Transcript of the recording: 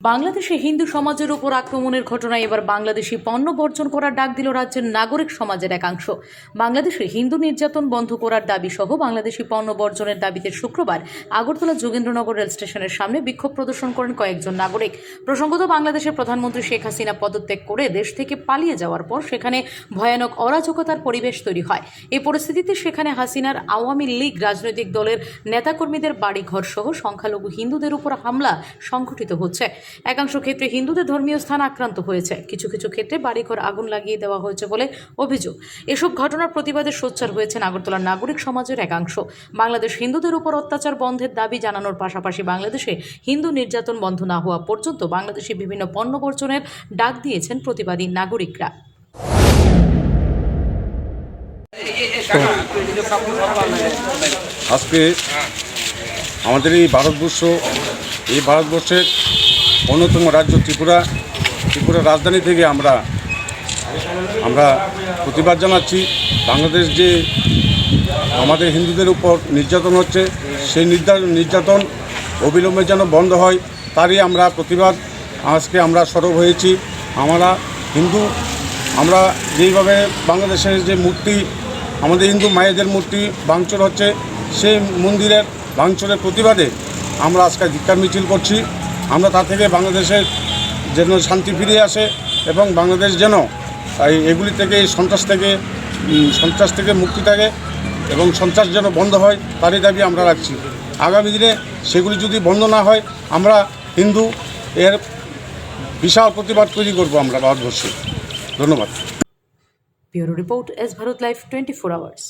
বাংলাদেশে হিন্দু সমাজের উপর আক্রমণের ঘটনায় এবার বাংলাদেশি পণ্য বর্জন করার ডাক দিল রাজ্যের নাগরিক সমাজের একাংশ। বাংলাদেশে হিন্দু নির্যাতন বন্ধ করার দাবি সহ বাংলাদেশি পণ্য বর্জনের দাবিতে শুক্রবার আগরতলা যোগেন্দ্রনগর রেল স্টেশনের সামনে বিক্ষোভ প্রদর্শন করেন কয়েকজন নাগরিক। প্রসঙ্গত, বাংলাদেশের প্রধানমন্ত্রী শেখ হাসিনা পদত্যাগ করে দেশ থেকে পালিয়ে যাওয়ার পর সেখানে ভয়ানক অরাজকতার পরিবেশ তৈরি হয়। এই পরিস্থিতিতে সেখানে হাসিনার আওয়ামী লীগ, রাজনৈতিক দলের নেতাকর্মীদের বাড়িঘর সহ সংখ্যালঘু হিন্দুদের উপর হামলা সংঘটিত হচ্ছে। একাংশ ক্ষেত্রে হিন্দুদের ধর্মীয় স্থান আক্রান্ত হয়েছে। কিছু কিছু ক্ষেত্রে বাড়িঘর আগুন লাগিয়ে দেওয়া হয়েছে বলে অভিযোগ। এসব ঘটনার প্রতিবাদে সোচ্চার হয়েছেন আগরতলার নাগরিক সমাজের একাংশ। বাংলাদেশ হিন্দুদের উপর অত্যাচার বন্ধের দাবি জানানোর পাশাপাশি বাংলাদেশে হিন্দু নির্যাতন বন্ধ না হওয়া পর্যন্ত বাংলাদেশে বিভিন্ন পণ্য বর্জনের ডাক দিয়েছেন প্রতিবাদী নাগরিকরা। আজকে আমাদের এই ভারতবর্ষ, এই ভারতবর্ষের অন্যতম রাজ্য ত্রিপুরা। ত্রিপুরা রাজধানী থেকে আমরা আমরা প্রতিবাদ জানাচ্ছি। বাংলাদেশ যে আমাদের হিন্দুদের উপর নির্যাতন হচ্ছে, সেই নির্যাতন নির্যাতন অবিলম্বে যেন বন্ধ হয়, তারই আমরা প্রতিবাদ। আজকে আমরা সরব হয়েছি। আমরা হিন্দু, আমরা যেইভাবে বাংলাদেশের যে মূর্তি, আমাদের হিন্দু মায়েদের মূর্তি ভাঙচুর হচ্ছে, সেই মন্দিরের ভাঙচুরের প্রতিবাদে আমরা আজকে ধিক্কার মিছিল করছি। আমরা তা থেকে বাংলাদেশের যেন শান্তি ফিরে আসে এবং বাংলাদেশ যেন এগুলি থেকে সন্ত্রাস থেকে সন্ত্রাস থেকে মুক্তি থাকে এবং সন্ত্রাস যেন বন্ধ হয়, তারই দাবি আমরা রাখছি। আগামী দিনে সেগুলি যদি বন্ধ না হয়, আমরা হিন্দু, এর বিশাল প্রতিবাদ তৈরি করব আমরা ভারতবর্ষে। ধন্যবাদ। Report S Bharat live twenty four hours.